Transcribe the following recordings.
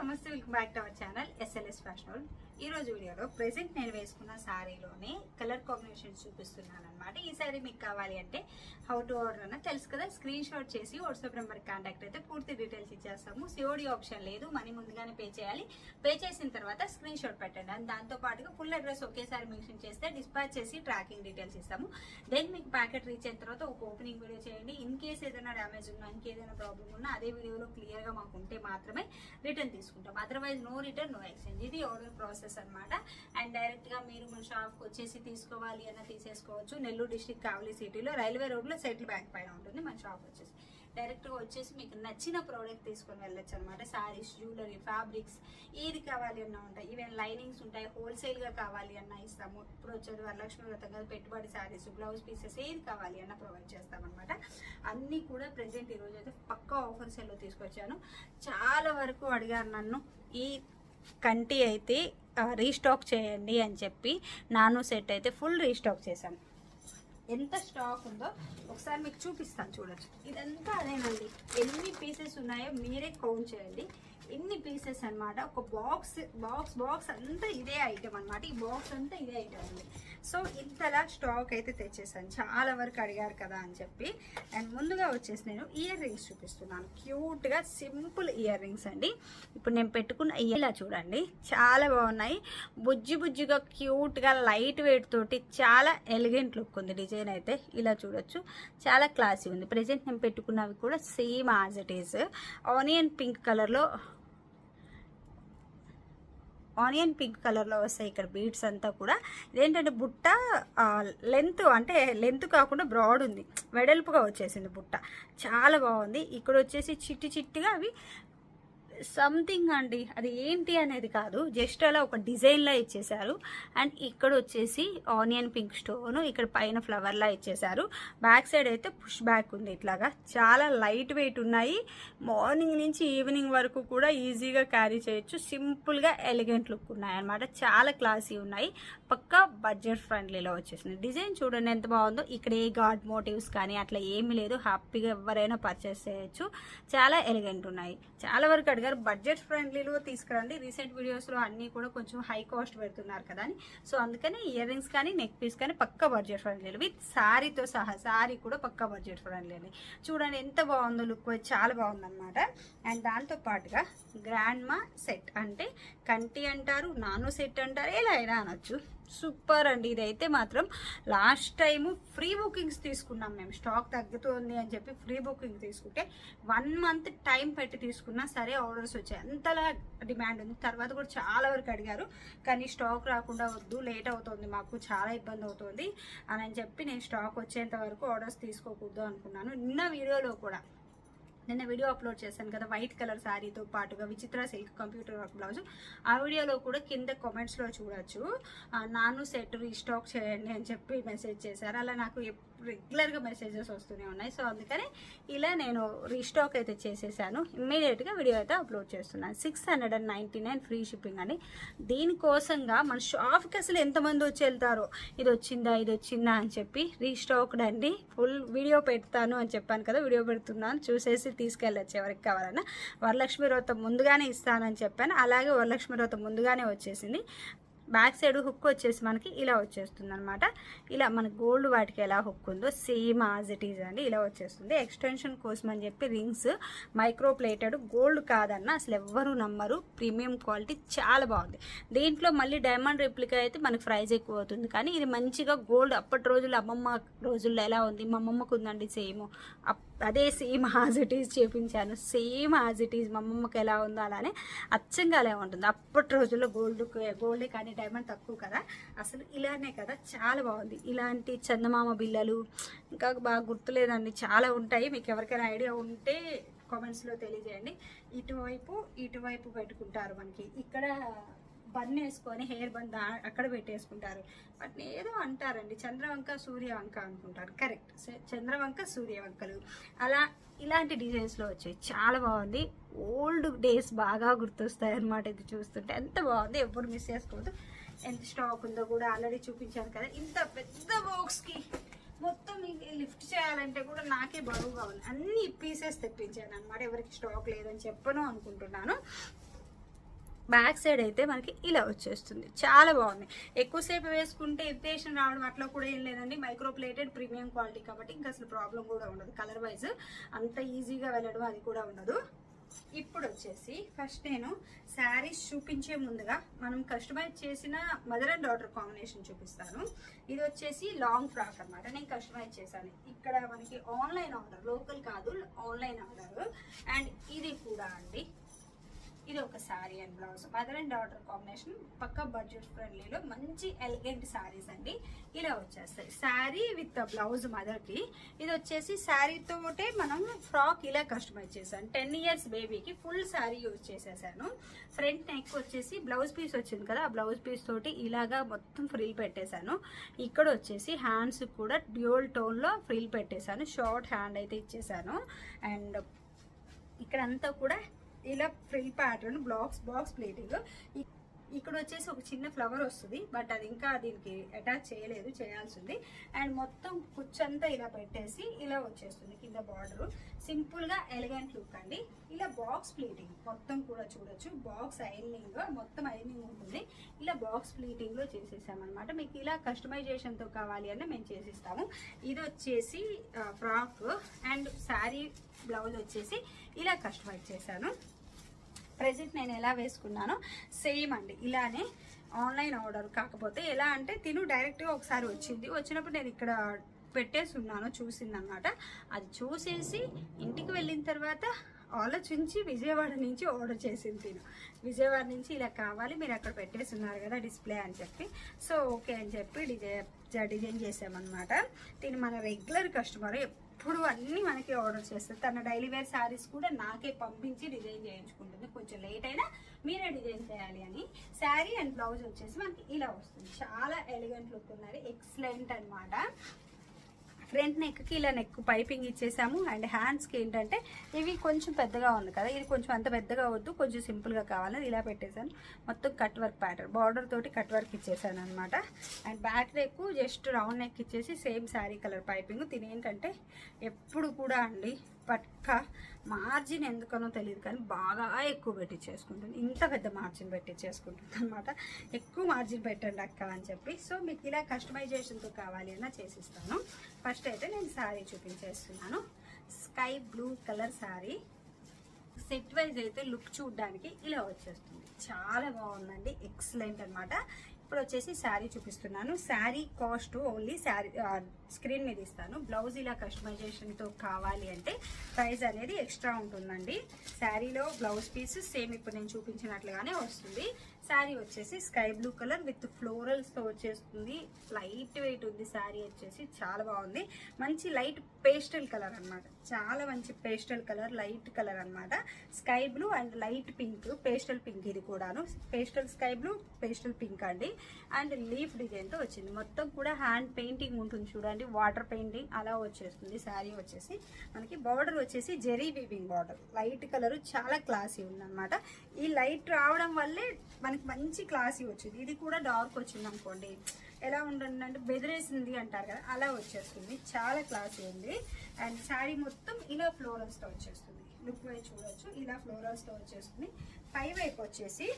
నమస్తే welcome back to our channel SLS fashion ఈ రోజు వీడియోలో ప్రెసెంట్ నేను వేసుకున్న శారీలోనే కలర్ కాంబినేషన్ చూపిస్తున్నాను అనమాట ఈ శారీ మీకు కావాలి అంటే హౌ టు ఆర్డర్ అన్న తెలుసు కదా? స్క్రీన్ షాట్ చేసి వాట్సాప్ నెంబర్ కాంటాక్ట్ అయితే పూర్తి డీటెయిల్స్ ఇచ్చేస్తాము. సిఓడి ఆప్షన్ లేదు మనీ ముందుగానే పే చేయాలి. పే చేసిన తర్వాత స్క్రీన్ షాట్ పెట్టండి. అండ్ దాంతో పాటుగా ఫుల్ అడ్రస్ ఒకేసారి మెన్షన్ చేస్తే డిస్పాచ్ చేసి ట్రాకింగ్ డీటెయిల్స్ ఇస్తాము. దెన్ మీకు ప్యాకెట్ రీచ్ అయిన తర్వాత ఒక ఓపెనింగ్ వీడియో చేయండి. ఇన్ కేస్ ఏదైనా డ్యామేజ్ ఉన్నా ఇంకేదైనా ప్రాబ్లం ఉన్నా అదే వీడియోలో క్లియర్గా మాకు ఉంటే మాత్రమే రిటర్న్ తీసుకుంటాం otherwise no return no exchange ఇది ఆర్డర్ ప్రాసెస్ అనమాట అండ్ డైరెక్ట్గా మీరు మన షాప్కి వచ్చేసి తీసుకోవాలి అన్న తీసేసుకోవచ్చు. నెల్లూరు డిస్టిక్ కావలి సిటీలో రైల్వే రోడ్లో సెటిల్ బ్యాంక్ పైన ఉంటుంది మన షాప్ వచ్చేసి. డైరెక్ట్గా వచ్చేసి మీకు నచ్చిన ప్రోడక్ట్ తీసుకొని వెళ్ళొచ్చు అనమాట శారీస్ జ్యువెలరీ ఫ్యాబ్రిక్స్ ఏది కావాలి అన్న ఉంటాయి. ఈవెన్ లైనింగ్స్ ఉంటాయి. హోల్సేల్గా కావాలి అన్న ఇస్తాము. ఇప్పుడు వచ్చేది వరలక్ష్మి వ్రతం కదా పెట్టుబడి శారీస్ బ్లౌజ్ పీసెస్ ఏది కావాలి అన్న ప్రొవైడ్ చేస్తాం అనమాట అన్ని కూడా ప్రెసెంట్ ఈ రోజు అయితే పక్కా ఆఫర్స్లో తీసుకొచ్చాను. చాలా వరకు అడిగారు నన్ను ఈ కంటి అయితే రీస్టాక్ చేయండి అని చెప్పి. నాను సెట్ అయితే ఫుల్ రీస్టాక్ చేశాను. ఎంత స్టాక్ ఉందో ఒకసారి మీకు చూపిస్తాను చూడొచ్చు. ఇదంతా అదేనండి. ఎన్ని పీసెస్ ఉన్నాయో మీరే కౌంట్ చేయండి. ఎన్ని పీసెస్ అనమాట ఒక బాక్స్ బాక్స్ బాక్స్ అంతా ఇదే ఐటమ్ అనమాట ఈ బాక్స్ అంతా ఇదే ఐటమ్ ఉంది. సో ఇంతలా స్టాక్ అయితే తెచ్చేసాను. చాలా వరకు అడిగారు కదా అని చెప్పి. అండ్ ముందుగా వచ్చేసి నేను ఇయర్ రింగ్స్ చూపిస్తున్నాను. క్యూట్గా సింపుల్ ఇయర్ రింగ్స్ అండి. ఇప్పుడు నేను పెట్టుకున్న ఇలా చూడండి. చాలా బాగున్నాయి. బుజ్జి బుజ్జిగా క్యూట్గా లైట్ వెయిట్ తోటి చాలా ఎలిగెంట్ లుక్ ఉంది డిజైన్ అయితే. ఇలా చూడొచ్చు. చాలా క్లాసీ ఉంది. ప్రజెంట్ నేను పెట్టుకున్నవి కూడా same as it is onion pink కలర్లో ఆనియన్ పింక్ కలర్లో వస్తాయి ఇక్కడ బీడ్స్ అంతా కూడా. ఇదేంటంటే బుట్ట లెంత్ అంటే లెంత్ కాకుండా బ్రాడ్ ఉంది. వెడల్పుగా వచ్చేసింది బుట్ట. చాలా బాగుంది. ఇక్కడ వచ్చేసి చిట్టి చిట్టిగా అవి సంథింగ్ అండి. అది ఏంటి అనేది కాదు. జస్ట్ అలా ఒక డిజైన్లా ఇచ్చేసారు అండ్ ఇక్కడ వచ్చేసి ఆనియన్ పింక్ స్టోన్ ఇక్కడ పైన ఫ్లవర్లా ఇచ్చేసారు బ్యాక్ సైడ్ అయితే పుష్ బ్యాక్ ఉంది ఇట్లాగా. చాలా లైట్ వెయిట్ ఉన్నాయి. మార్నింగ్ నుంచి ఈవినింగ్ వరకు కూడా ఈజీగా క్యారీ చేయొచ్చు. సింపుల్గా ఎలిగెంట్ లుక్ ఉన్నాయి అనమాట చాలా క్లాసీ ఉన్నాయి. పక్కా బడ్జెట్ ఫ్రెండ్లీలో వచ్చేసింది. డిజైన్ చూడండి ఎంత బాగుందో. ఇక్కడ ఏ గాడ్ మోటివ్స్ కానీ అట్లా ఏమీ లేదు. హ్యాపీగా ఎవరైనా పర్చేస్ చేయొచ్చు. చాలా ఎలిగెంట్ ఉన్నాయి. చాలా వరకు అడిగారు బడ్జెట్ ఫ్రెండ్లీలో తీసుకురండి. రీసెంట్ వీడియోస్లో అన్నీ కూడా కొంచెం హై కాస్ట్ పెడుతున్నారు కదా అని. సో అందుకని ఇయర్ రింగ్స్ కానీ నెక్ పీస్ కానీ పక్క బడ్జెట్ ఫ్రెండ్లీ విత్ శారీతో సహా శారీ కూడా పక్క బడ్జెట్ ఫ్రెండ్లీ చూడండి ఎంత బాగుందో లుక్ చాలా బాగుందన్నమాట. అండ్ దాంతో పాటుగా గ్రాండ్ మా సెట్ అంటే కంటి అంటారు నాను సెట్ అంటారు ఎలా అయినా అనొచ్చు. సూపర్ అండి. ఇదైతే మాత్రం లాస్ట్ టైం ఫ్రీ బుకింగ్స్ తీసుకున్నాం మేము. స్టాక్ తగ్గుతుంది అని చెప్పి ఫ్రీ బుకింగ్ తీసుకుంటే వన్ మంత్ టైం పెట్టి తీసుకున్నా సరే ఆర్డర్స్ వచ్చాయి. అంతలా డిమాండ్ ఉంది. తర్వాత కూడా చాలా వరకు అడిగారు. కానీ స్టాక్ రాకుండా వద్దు లేట్ అవుతుంది మాకు చాలా ఇబ్బంది అవుతుంది అని చెప్పి నేను స్టాక్ వచ్చేంత వరకు ఆర్డర్స్ తీసుకోకూడదు అనుకున్నాను. నిన్న వీడియోలో కూడా నిన్న వీడియో అప్లోడ్ చేశాను కదా వైట్ కలర్ శారీతో పాటుగా విచిత్ర సిల్క్ కంప్యూటర్ వర్క్ బ్లౌజ్. ఆ వీడియోలో కూడా కింద కామెంట్స్లో చూడొచ్చు. నాను సెట్ రీస్టాక్ చేయండి అని చెప్పి మెసేజ్ చేశారు. అలా నాకు రెగ్యులర్గా మెసేజెస్ వస్తూనే ఉన్నాయి. సో అందుకని ఇలా నేను రీస్టాక్ అయితే చేసేసాను. ఇమ్మీడియట్గా వీడియో అయితే అప్లోడ్ చేస్తున్నాను. Six hundred and ninety nine free shipping అని. దీనికోసంగా మన షాప్కి అసలు ఎంతమంది వచ్చి వెళ్తారో ఇది వచ్చిందా ఇది వచ్చిందా అని చెప్పి రీస్టాక్డ్ అండి. ఫుల్ వీడియో పెడతాను అని చెప్పాను కదా వీడియో పెడుతున్నాను. చూసేసి తీసుకెళ్ళచ్చు ఎవరికి కావాలన్నా వరలక్ష్మి వ్రతం ముందుగానే ఇస్తానని చెప్పాను. అలాగే వరలక్ష్మి వ్రతం ముందుగానే వచ్చేసింది. బ్యాక్ సైడ్ హుక్ వచ్చేసి మనకి ఇలా వచ్చేస్తుంది అనమాట ఇలా మన గోల్డ్ వాటికి ఎలా హుక్ ఉందో సేమ్ యాజ్ ఇట్ ఈజ్ అండి. ఇలా వచ్చేస్తుంది. ఎక్స్టెన్షన్ కోసం అని చెప్పి రింగ్స్ మైక్రో ప్లేటెడ్ గోల్డ్ కాదన్న అసలు ఎవ్వరూ నమ్మరు. ప్రీమియం క్వాలిటీ చాలా బాగుంది. దీంట్లో మళ్ళీ డైమండ్ రెప్లికా అయితే మనకి ప్రైజ్ ఎక్కువ అవుతుంది. కానీ ఇది మంచిగా గోల్డ్ అప్పటి రోజుల్లో అమ్మమ్మ రోజుల్లో ఎలా ఉంది? మా అమ్మమ్మకు ఉందండి సేమ్ అప్ అదే సేమ్ హాజ్ ఇట్ ఈజ్ చేపించాను. సేమ్ హాజ్ ఇట్ ఈజ్ మా అమ్మమ్మకి ఎలా ఉందో అలానే అచ్చంగా అలా ఉంటుంది. అప్పటి రోజుల్లో గోల్డ్ గోల్డ్ కానీ డైమండ్ తక్కువ కదా. అసలు ఇలానే కదా. చాలా బాగుంది. ఇలాంటి చందమామ బిల్లలు ఇంకా బాగా గుర్తులేదండి చాలా ఉంటాయి. మీకు ఎవరికైనా ఐడియా ఉంటే కామెంట్స్లో తెలియజేయండి. ఇటువైపు ఇటువైపు పెట్టుకుంటారు మనకి. ఇక్కడ బన్ వేసుకొని హెయిర్ బన్ అక్కడ పెట్టేసుకుంటారు. వాటిని ఏదో అంటారండి చంద్రవంక సూర్యవంక అనుకుంటారు. కరెక్ట్. చంద్రవంక సూర్యవంకలు. అలా ఇలాంటి డిజైన్స్లో వచ్చాయి. చాలా బాగుంది. ఓల్డ్ డేస్ బాగా గుర్తొస్తాయి అనమాట ఇది చూస్తుంటే. ఎంత బాగుంది. ఎప్పుడు మిస్ చేసుకోవద్దు. ఎంత స్టాక్ ఉందో కూడా ఆల్రెడీ చూపించాను కదా. ఇంత పెద్ద బాక్స్కి మొత్తం ఇది లిఫ్ట్ చేయాలంటే కూడా నాకే బరువుగా ఉంది. అన్ని పీసెస్ తెప్పించాను అనమాట ఎవరికి స్టాక్ లేదని చెప్పను అనుకుంటున్నాను. బ్యాక్ సైడ్ అయితే మనకి ఇలా వచ్చేస్తుంది. చాలా బాగుంది. ఎక్కువసేపు వేసుకుంటే ఇరిటేషన్ రావడం అట్లా కూడా ఏం లేదండి. మైక్రో ప్లేటెడ్ ప్రీమియం క్వాలిటీ కాబట్టి ఇంకా అసలు ప్రాబ్లం కూడా ఉండదు. కలర్ వైజ్ అంత ఈజీగా వెళ్ళడం అది కూడా ఉండదు. ఇప్పుడు వచ్చేసి ఫస్ట్ నేను శారీస్ చూపించే ముందుగా మనం కస్టమైజ్ చేసిన మదర్ అండ్ డాటర్ కాంబినేషన్ చూపిస్తాను. ఇది వచ్చేసి లాంగ్ ఫ్రాక్ అన్నమాట. నేను కస్టమైజ్ చేశాను. ఇక్కడ మనకి ఆన్లైన్ ఆర్డర్ లోకల్ కాదు ఆన్లైన్ ఆర్డర్ అండ్ ఇది కూడా అండి. ఇది ఒక sari and blouse mother and daughter combination పక్క బడ్జెట్ ఫ్రెండ్లీలో మంచి ఎలిగెంట్ శారీస్ అండి. ఇలా వచ్చేస్తాయి. శారీ విత్ బ్లౌజ్ మదర్కి ఇది వచ్చేసి శారీతోటే మనం ఫ్రాక్ ఇలా కస్టమైజ్ చేశాను టెన్ ఇయర్స్ బేబీకి ఫుల్ శారీ యూజ్ చేసేసాను. ఫ్రంట్ నెక్ వచ్చేసి బ్లౌజ్ పీస్ వచ్చింది కదా ఆ బ్లౌజ్ పీస్ తోటి ఇలాగా మొత్తం ఫ్రిల్ పెట్టేశాను. ఇక్కడ వచ్చేసి హ్యాండ్స్ కూడా డ్యూల్ టోన్లో ఫ్రిల్ పెట్టేశాను. షార్ట్ హ్యాండ్ అయితే ఇచ్చేసాను అండ్ ఇక్కడ అంతా కూడా ఇలా frill pattern blocks box pleating. ఇక్కడ వచ్చేసి ఒక చిన్న ఫ్లవర్ వస్తుంది బట్ అది ఇంకా దీనికి అటాచ్ చేయలేదు చేయాల్సింది. అండ్ మొత్తం కుచ్చంతా ఇలా పెట్టేసి ఇలా వచ్చేస్తుంది కింద బార్డరు. సింపుల్గా ఎలిగెంట్ లుక్ అండి. ఇలా బాక్స్ ప్లేటింగ్ మొత్తం కూడా చూడొచ్చు. బాక్స్ ఐనింగ్ మొత్తం ఐనింగ్ బాక్స్ ప్లీటింగ్లో చేసేసామన్నమాట. మీకు ఇలా కస్టమైజేషన్తో కావాలి అన్న మేము చేసిస్తాము. ఇది వచ్చేసి ఫ్రాక్ అండ్ శారీ బ్లౌజ్ వచ్చేసి ఇలా కస్టమైజ్ చేశాను. ప్రజెంట్ నేను ఎలా వేసుకున్నానో సేమ్ అండి. ఇలానే ఆన్లైన్ ఆర్డర్ కాకపోతే ఎలా అంటే తిను డైరెక్ట్గా ఒకసారి వచ్చింది. వచ్చినప్పుడు నేను ఇక్కడ పెట్టేసి ఉన్నాను చూసిందనమాట అది చూసేసి ఇంటికి వెళ్ళిన తర్వాత ఆలోచించి విజయవాడ నుంచి ఆర్డర్ చేసింది తిను. విజయవాడ నుంచి ఇలా కావాలి మీరు అక్కడ పెట్టేసి ఉన్నారు కదా డిస్ప్లే అని చెప్పి. సో ఓకే అని చెప్పి డిజై డిజైన్ చేసామన్నమాట. తిను మన రెగ్యులర్ కస్టమర్ ఎప్పుడు అన్నీ మనకి ఆర్డర్ చేస్తుంది. తన డైలీ వేర్ శారీస్ కూడా నాకే పంపించి డిజైన్ చేయించుకుంటుంది. కొంచెం లేట్ అయినా మీరే డిజైన్ చేయాలి అని. శారీ అండ్ బ్లౌజ్ వచ్చేసి మనకి ఇలా వస్తుంది. చాలా ఎలిగెంట్ లుక్ ఉన్నది. ఎక్సలెంట్ అన్నమాట. ఫ్రంట్ నెక్కి ఇలా నెక్ పైపింగ్ ఇచ్చేసాము. అండ్ హ్యాండ్స్కి ఏంటంటే ఇవి కొంచెం పెద్దగా ఉంది కదా ఇది కొంచెం అంత పెద్దగా వద్దు కొంచెం సింపుల్గా కావాలని ఇలా పెట్టేశాను. మొత్తం కట్ వర్క్ ప్యాటర్న్ బార్డర్ తోటి కట్ వర్క్ ఇచ్చేసాను అనమాట and back neck just round neck ఇచ్చేసి సేమ్ శారీ కలర్ పైపింగ్ తినేంటంటే ఎప్పుడు కూడా అండి పక్క మార్జిన్ ఎందుకనో తెలియదు కానీ బాగా ఎక్కువ పెట్టి చేసుకుంటుంది ఇంత పెద్ద మార్జిన్ పెట్టి చేసుకుంటుంది అనమాట ఎక్కువ మార్జిన్ పెట్టండి అక్క అని చెప్పి. సో మీకు ఇలా కస్టమైజేషన్తో కావాలి అన్న చేసిస్తాను. ఫస్ట్ అయితే నేను sari చూపించేస్తున్నాను. Sky blue colour sari set wise అయితే లుక్ చూడడానికి ఇలా వచ్చేస్తుంది. చాలా బాగుందండి. ఎక్సలెంట్ అన్నమాట. ఇప్పుడు వచ్చేసి శారీ చూపిస్తున్నాను. Sari cost only sari screen మీద ఇస్తాను. బ్లౌజ్ ఇలా కస్టమైజేషన్తో కావాలి అంటే ప్రైస్ అనేది ఎక్స్ట్రా ఉంటుందండి. శారీలో బ్లౌజ్ పీస్ సేమ్ ఇప్పుడు నేను చూపించినట్లుగానే వస్తుంది. శారీ వచ్చేసి స్కై బ్లూ కలర్ విత్ ఫ్లోరల్స్తో వచ్చేస్తుంది. లైట్ వెయిట్ ఉంది శారీ వచ్చేసి. చాలా బాగుంది. మంచి లైట్ పేస్టల్ కలర్ అన్నమాట. చాలా మంచి పేస్టల్ కలర్ లైట్ కలర్ అన్నమాట. Sky blue and light pink pastel pink ఇది కూడాను. Pastel sky blue pastel pink అండి. అండ్ లీఫ్ డిజైన్తో వచ్చింది. మొత్తం కూడా హ్యాండ్ పెయింటింగ్ ఉంటుంది చూడండి. వాటర్ పెయింటింగ్ అలా వచ్చేస్తుంది శారీ వచ్చేసి. మనకి బార్డర్ వచ్చేసి zari weaving border. Light colour చాలా క్లాసీ ఉందన్నమాట. ఈ లైట్ రావడం వల్లే మనకి మంచి క్లాసీ వచ్చింది. ఇది కూడా డార్క్ వచ్చింది అనుకోండి ఎలా ఉంటుంది అంటే బెదిరేసింది అంటారు కదా అలా వచ్చేస్తుంది. చాలా క్లాసీ ఉంది. అండ్ శారీ మొత్తం ఇలా ఫ్లోరల్స్తో వచ్చేస్తుంది. లుక్ వైపు చూడొచ్చు. ఇలా ఫ్లోరల్స్తో వచ్చేస్తుంది. పై వైపు వచ్చేసి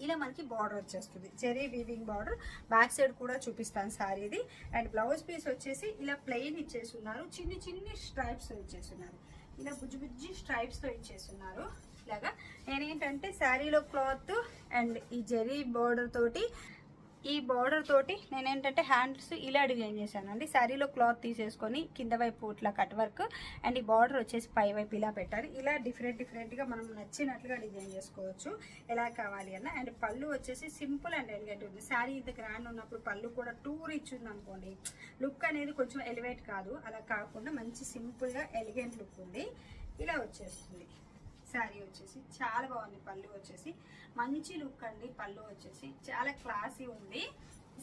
ఇలా మనకి బార్డర్ వచ్చేస్తుంది. Zari weaving border. Back side కూడా చూపిస్తాను శారీది అండ్ బ్లౌజ్ పీస్ వచ్చేసి ఇలా ప్లెయిన్ ఇచ్చేస్తున్నారు. చిన్ని చిన్ని స్ట్రైప్స్ ఇచ్చేస్తున్నారు. ఇలా బుజ్జి బుజ్జి స్ట్రైప్స్తో ఇచ్చేస్తున్నారు. ఇలాగా నేనేంటంటే శారీలో క్లాత్ అండ్ ఈ జరీ బార్డర్ తోటి ఈ బార్డర్ తోటి నేనేంటంటే హ్యాండ్స్ ఇలా డిజైన్ చేశాను అండి శారీలో క్లాత్ తీసేసుకొని కింద వైపు ఇట్లా కట్ వర్క్ అండ్ ఈ బార్డర్ వచ్చేసి పై వైపు ఇలా పెట్టారు ఇలా డిఫరెంట్ డిఫరెంట్గా మనం నచ్చినట్లుగా డిజైన్ చేసుకోవచ్చు. ఎలా కావాలి అన్న. అండ్ పళ్ళు వచ్చేసి సింపుల్ అండ్ ఎలిగెంట్ ఉంది. శారీ ఇంత గ్రాండ్ ఉన్నప్పుడు పళ్ళు కూడా టూ రిచ్ ఉంది అనుకోండి లుక్ అనేది కొంచెం ఎలివేట్ కాదు. అలా కాకుండా మంచి సింపుల్గా ఎలిగెంట్ లుక్ ఉంది. ఇలా వచ్చేస్తుంది. శారీ వచ్చేసి చాలా బాగుంది పళ్ళు వచ్చేసి. మంచి లుక్ అండి పళ్ళు వచ్చేసి. చాలా క్లాసీ ఉంది.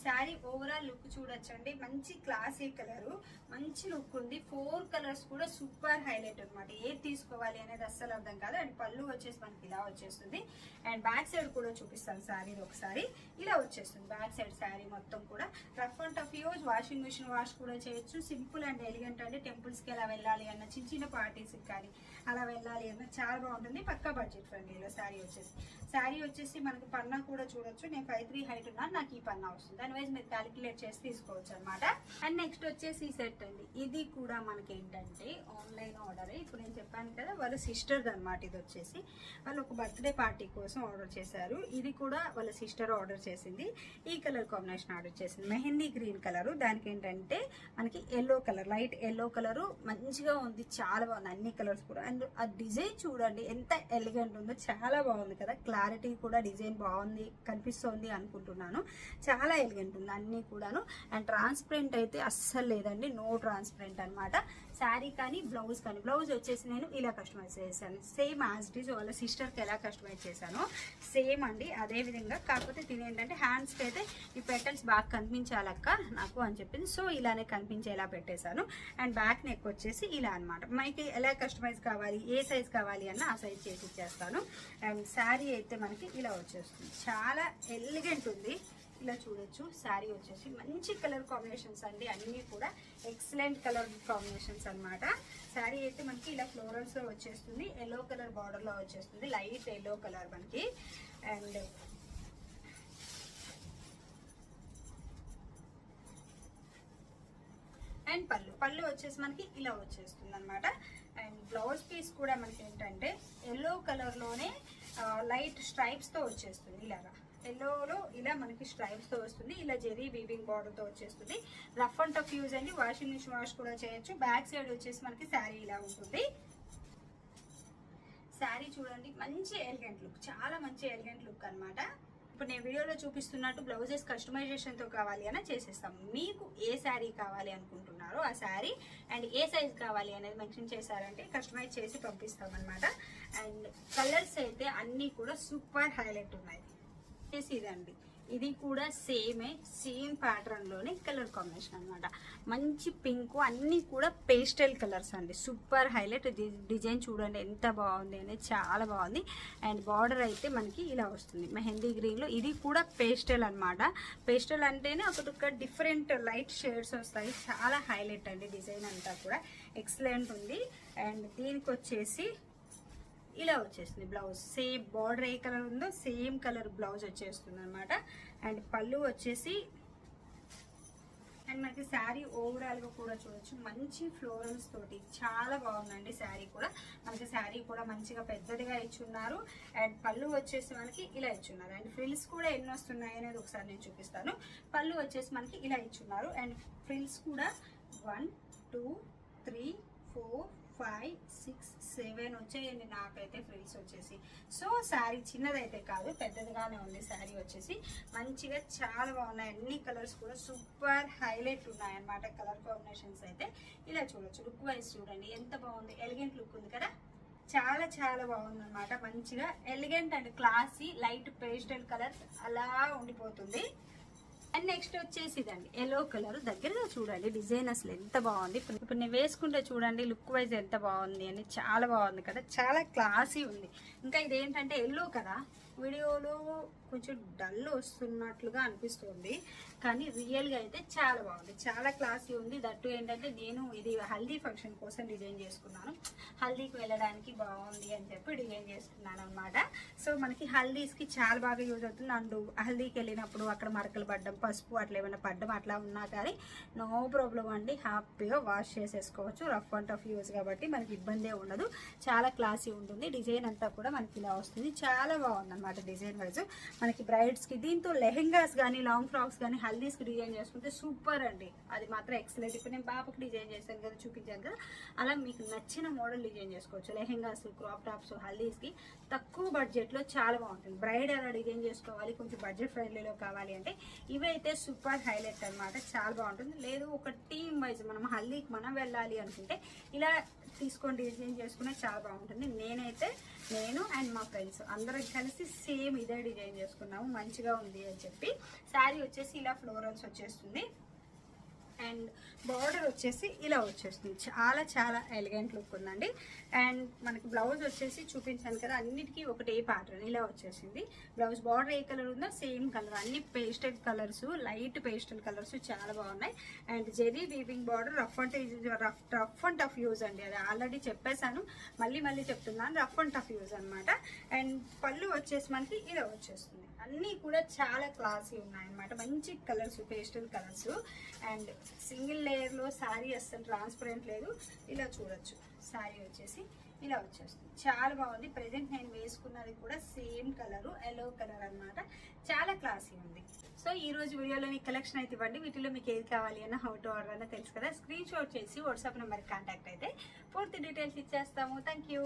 శారీ ఓవరాల్ లుక్ చూడొచ్చండి. మంచి క్లాసీ కలర్ మంచి లుక్ ఉంది. ఫోర్ కలర్స్ కూడా సూపర్ హైలైట్ అన్నమాట. ఏది తీసుకోవాలి అనేది అస్సలు అర్థం కాదు. అండ్ పళ్ళు వచ్చేసి మనకి ఇలా వచ్చేస్తుంది. అండ్ బ్యాక్ సైడ్ కూడా చూపిస్తాను శారీ ఒకసారి. ఇలా వచ్చేస్తుంది బ్యాక్ సైడ్ శారీ మొత్తం కూడా. Rough and tough use washing machine wash కూడా చేయొచ్చు. సింపుల్ అండ్ ఎలిగెంట్ అండి. టెంపుల్స్కి ఎలా అలా వెళ్ళాలి అన్న చిన్న చిన్న పార్టీస్కి కానీ అలా వెళ్ళాలి అన్న చాలా బాగుంటుంది. పక్కా బడ్జెట్ ఫ్రెండ్లీలో శారీ వచ్చేసి. శారీ వచ్చేసి మనకి పన్నా కూడా చూడొచ్చు. నేను ఫైవ్ త్రీ హైట్ ఉన్నాను. నాకు ఈ పన్నా వస్తుంది. దాని వైజ్ మీరు క్యాలిక్యులేట్ చేసి తీసుకోవచ్చు అనమాట అండ్ నెక్స్ట్ వచ్చేసి ఈ సెట్ అండి. ఇది కూడా మనకి ఏంటంటే ఆన్లైన్ ఆర్డర్ ఇప్పుడు నేను చెప్పాను కదా వాళ్ళ సిస్టర్ది అనమాట ఇది వచ్చేసి. వాళ్ళు ఒక బర్త్డే పార్టీ కోసం ఆర్డర్ చేశారు. ఇది కూడా వాళ్ళ సిస్టర్ ఆర్డర్ చేసింది. ఈ కలర్ కాంబినేషన్ ఆర్డర్ చేసింది. మెహందీ గ్రీన్ కలర్ దానికి ఏంటంటే మనకి yellow colour light yellow colour మంచిగా ఉంది. చాలా బాగుంది. అన్ని కలర్స్ కూడా. అండ్ ఆ డిజైన్ చూడండి ఎంత ఎలిగెంట్ ఉందో చాలా బాగుంది కదా. క్లారిటీ కూడా డిజైన్ బాగుంది కనిపిస్తోంది అనుకుంటున్నాను. చాలా ఎలిగెంట్ ఉంది అన్ని కూడాను. అండ్ ట్రాన్స్పరెంట్ అయితే అస్సలు లేదండి నో ట్రాన్స్పరెంట్ అన్నమాట. శారీ కానీ బ్లౌజ్ కానీ. బ్లౌజ్ వచ్చేసి నేను ఇలా కస్టమైజ్ చేశాను. సేమ్ యాజ్ డిజ్ ఈస్ వాళ్ళ సిస్టర్కి ఎలా కస్టమైజ్ చేశాను సేమ్ అండి. అదే విధంగా కాకపోతే దీని ఏంటంటే హ్యాండ్స్కి అయితే ఈ పెటల్స్ బాగా కనిపించాలక్క నాకు అని చెప్పింది. సో ఇలానే కనిపించేలా పెట్టేశాను. అండ్ బ్యాక్ నెక్ వచ్చేసి ఇలా అనమాట మనకి ఎలా కస్టమైజ్ కావాలి? ఏ సైజ్ కావాలి అన్న ఆ సైజ్ చేసి ఇచ్చేస్తాను. అండ్ శారీ అయితే మనకి ఇలా వచ్చేస్తుంది. చాలా ఎలిగెంట్ ఉంది. ఇలా చూడొచ్చు. శారీ వచ్చేసి మంచి కలర్ కాంబినేషన్స్ అండి. అన్నీ కూడా ఎక్సలెంట్ కలర్ కాంబినేషన్స్ అన్నమాట. శారీ అయితే మనకి ఇలా ఫ్లోరల్స్లో వచ్చేస్తుంది. ఎల్లో కలర్ బార్డర్లో వచ్చేస్తుంది. లైట్ ఎల్లో కలర్ మనకి. అండ్ అండ్ పళ్ళు. పళ్ళు వచ్చేసి మనకి ఇలా వచ్చేస్తుంది అనమాట అండ్ బ్లౌజ్ పీస్ కూడా మనకి ఏంటంటే ఎల్లో కలర్లోనే లైట్ స్ట్రైప్స్తో వచ్చేస్తుంది ఇలాగా. ఎల్లోలో ఇలా మనకి స్ట్రైప్స్తో వస్తుంది ఇలా జెరీ వీవింగ్ బార్డర్తో వచ్చేస్తుంది. రఫ్ అండ్ టఫ్ యూజ్ అండి. వాషింగ్ మిషన్ వాష్ కూడా చేయొచ్చు. బ్యాక్ సైడ్ వచ్చేసి మనకి శారీ ఇలా ఉంటుంది. శారీ చూడండి మంచి ఎలిగెంట్ లుక్ చాలా మంచి ఎలిగెంట్ లుక్ అనమాట ఇప్పుడు నేను వీడియోలో చూపిస్తున్నట్టు బ్లౌజెస్ కస్టమైజేషన్తో కావాలి అని చేసేస్తాం. మీకు ఏ శారీ కావాలి అనుకుంటున్నారో ఆ శారీ అండ్ ఏ సైజ్ కావాలి అనేది మెన్షన్ చేశారంటే కస్టమైజ్ చేసి పంపిస్తాం అనమాట అండ్ కలర్స్ అయితే అన్నీ కూడా సూపర్ హైలైట్ ఉన్నాయి. వచ్చేసి ఇదండి ఇది కూడా సేమే సేమ్ ప్యాటర్న్లోనే కలర్ కాంబినేషన్ అన్నమాట. మంచి పింక్ అన్ని కూడా పేస్టల్ కలర్స్ అండి. సూపర్ హైలైట్ డిజైన్ చూడండి ఎంత బాగుంది అనేది చాలా బాగుంది. అండ్ బార్డర్ అయితే మనకి ఇలా వస్తుంది. మెహందీ గ్రీన్లో ఇది కూడా పేస్టల్ అన్నమాట. పేస్టల్ అంటేనే ఒక డిఫరెంట్ లైట్ షేడ్స్ వస్తాయి. చాలా హైలైట్ అండి డిజైన్ అంతా కూడా. ఎక్సలెంట్ ఉంది. అండ్ దీనికి వచ్చేసి ఇలా వచ్చేస్తుంది బ్లౌజ్. సేమ్ బార్డర్ ఏ కలర్ ఉందో సేమ్ కలర్ బ్లౌజ్ వచ్చేస్తుంది అనమాట అండ్ పళ్ళు వచ్చేసి అండ్ మనకి శారీ ఓవరాల్గా కూడా చూడొచ్చు. మంచి ఫ్లోరల్స్ తోటి చాలా బాగుందండి శారీ కూడా. మనకి శారీ కూడా మంచిగా పెద్దదిగా ఇచ్చున్నారు. అండ్ పళ్ళు వచ్చేసి మనకి ఇలా ఇచ్చున్నారు. అండ్ ఫ్రిల్స్ కూడా ఎన్ని వస్తున్నాయి అనేది ఒకసారి నేను చూపిస్తాను. పళ్ళు వచ్చేసి మనకి ఇలా ఇచ్చున్నారు. అండ్ ఫ్రిల్స్ కూడా one two three four five six seven వచ్చాయండి. నాకైతే ఫ్రిల్స్ వచ్చేసి. సో శారీ చిన్నదైతే కాదు పెద్దదిగానే ఉంది. శారీ వచ్చేసి మంచిగా చాలా బాగున్నాయి. అన్ని కలర్స్ కూడా సూపర్ హైలైట్ ఉన్నాయన్నమాట. కలర్ కాంబినేషన్స్ అయితే ఇలా చూడొచ్చు. లుక్ వైజ్ చూడండి. ఎంత బాగుంది. ఎలిగెంట్ లుక్ ఉంది కదా? చాలా చాలా బాగుంది అనమాట మంచిగా elegant and classy light pastel colour అలా ఉండిపోతుంది. అండ్ నెక్స్ట్ వచ్చేసి ఇదండి ఎల్లో కలర్ దగ్గరగా చూడండి డిజైన్ అసలు ఎంత బాగుంది. ఇప్పుడు ఇప్పుడు నేను వేసుకుంటే చూడండి లుక్ వైజ్ ఎంత బాగుంది అని చాలా బాగుంది కదా. చాలా క్లాసీ ఉంది. ఇంకా ఇదేంటంటే ఎల్లో కదా. వీడియోలో కొంచెం డల్ వస్తున్నట్లుగా అనిపిస్తుంది. కానీ రియల్గా అయితే చాలా బాగుంది. చాలా క్లాసీ ఉంది. దట్టు ఏంటంటే నేను ఇది హల్దీ ఫంక్షన్ కోసం డిజైన్ చేసుకున్నాను. హల్దీకి వెళ్ళడానికి బాగుంది అని చెప్పి డిజైన్ చేసుకున్నాను అనమాట సో మనకి హల్దీస్కి చాలా బాగా యూజ్ అవుతుంది. అండ్ హల్దీకి వెళ్ళినప్పుడు అక్కడ మరకలు పడ్డం పసుపు అట్లా ఏమైనా పడ్డం అట్లా ఉన్నా కానీ నో ప్రాబ్లం అండి. హ్యాపీగా వాష్ చేసేసుకోవచ్చు. రఫ్ అండ్ టఫ్ యూజ్ కాబట్టి మనకి ఇబ్బందే ఉండదు. చాలా క్లాసీ ఉంటుంది. డిజైన్ అంతా కూడా మనకి ఇలా వస్తుంది. చాలా బాగుంది అనమాట డిజైన్ వైజ్ మనకి బ్రైడ్స్కి దీంతో లెహెంగాస్ కానీ లాంగ్ ఫ్రాక్స్ కానీ హల్దీస్కి డిజైన్ చేసుకుంటే సూపర్ అండి. అది మాత్రం ఎక్సలెంట్ ఇప్పుడు నేను పాపకి డిజైన్ చేశాను కదా చూపించాను కదా. అలా మీకు నచ్చిన మోడల్ డిజైన్ చేసుకోవచ్చు. లెహెంగాస్ క్రాప్ టాప్స్ హల్దీస్కి. తక్కువ బడ్జెట్లో చాలా బాగుంటుంది. బ్రైడ్ ఎలా డిజైన్ చేసుకోవాలి కొంచెం బడ్జెట్ ఫ్రెండ్లీలో కావాలి అంటే ఇవైతే సూపర్ హైలైట్ అన్నమాట. చాలా బాగుంటుంది. లేదు ఒక టీమ్ వైజ్ మనం హల్దీకి మనం వెళ్ళాలి అనుకుంటే ఇలా తీసుకొని డిజైన్ చేసుకునే చాలా బాగుంటుంది. నేనైతే నేను అండ్ మా ఫ్రెండ్స్ అందరం కలిసి సేమ్ ఇదే డిజైన్ చేసుకున్నాము మంచిగా ఉంది అని చెప్పి. శారీ వచ్చేసి ఇలా ఫ్లోరల్స్ వచ్చేస్తుంది. అండ్ బార్డర్ వచ్చేసి ఇలా వచ్చేస్తుంది. చాలా చాలా ఎలిగెంట్ లుక్ ఉందండి. అండ్ మనకి బ్లౌజ్ వచ్చేసి చూపించాను కదా అన్నిటికీ ఒకటే ప్యాటర్న్ ఇలా వచ్చేసింది. బ్లౌజ్ బార్డర్ ఏ కలర్ ఉందో సేమ్ కలర్. అన్ని pastel colours light pastel colours చాలా బాగున్నాయి. And zari weaving border rough and rough rough and tough use అండి అది. ఆల్రెడీ చెప్పేశాను. మళ్ళీ మళ్ళీ చెప్తున్నాను. రఫ్ అండ్ టఫ్ యూజ్ అనమాట అండ్ పళ్ళు వచ్చేసి మనకి ఇలా వచ్చేస్తుంది. అన్నీ కూడా చాలా క్లాసీ ఉన్నాయన్నమాట. మంచి colours pastel colours and single లేయర్లో శారీ అస్సలు ట్రాన్స్పరెంట్ లేదు. ఇలా చూడొచ్చు. శారీ వచ్చేసి ఇలా వచ్చేస్తుంది. చాలా బాగుంది. ప్రజెంట్ నేను వేసుకున్నది కూడా సేమ్ కలరు ఎల్లో కలర్ అన్నమాట. చాలా క్లాసీ ఉంది. సో ఈ రోజు వీడియోలో మీ కలెక్షన్ అయితే ఇవ్వండి. వీటిలో మీకు ఏది కావాలి అన్న హౌ టు ఆర్డర్ అన్న తెలుసు కదా. స్క్రీన్ షాట్ చేసి వాట్సాప్ నెంబర్కి కాంటాక్ట్ అయితే పూర్తి డీటెయిల్స్ ఇచ్చేస్తాము. Thank you